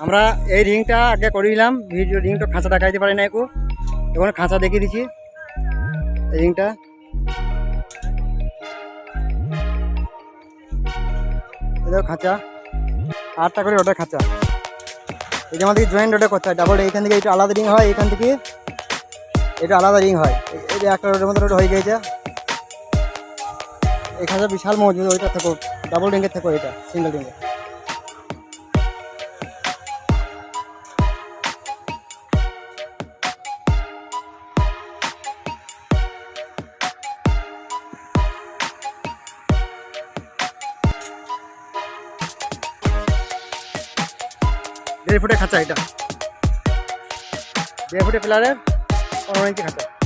আমরা এই রিংটা আগে করিলাম ভিডিও রিংটা খাঁচা দেখাইতে পারি না একটু এখন খাঁচা দেখিয়ে দিচ্ছি। এই রিংটা খাঁচা। আটটা করে ওটা খাঁচা। এই যে আমাদের জয়েন্ট ওটা করতে হয় ডাবল এইখান থেকে এটা আলাদা রিং হয়, এখান থেকে এটা আলাদা রিং হয়। এই- যে একটা রোডের মধ্যে রোড হয়ে গেছে এই খাঁচা বিশাল মজবুত, ওইটা থাকো ডাবল রিংয়ের থাকো এটা সিঙ্গেল রিংয়ের দেড় ফুটে খাঁচা এটা। দেড় ফুটে পিলারের পনেরো ইঞ্চি খাঁচা।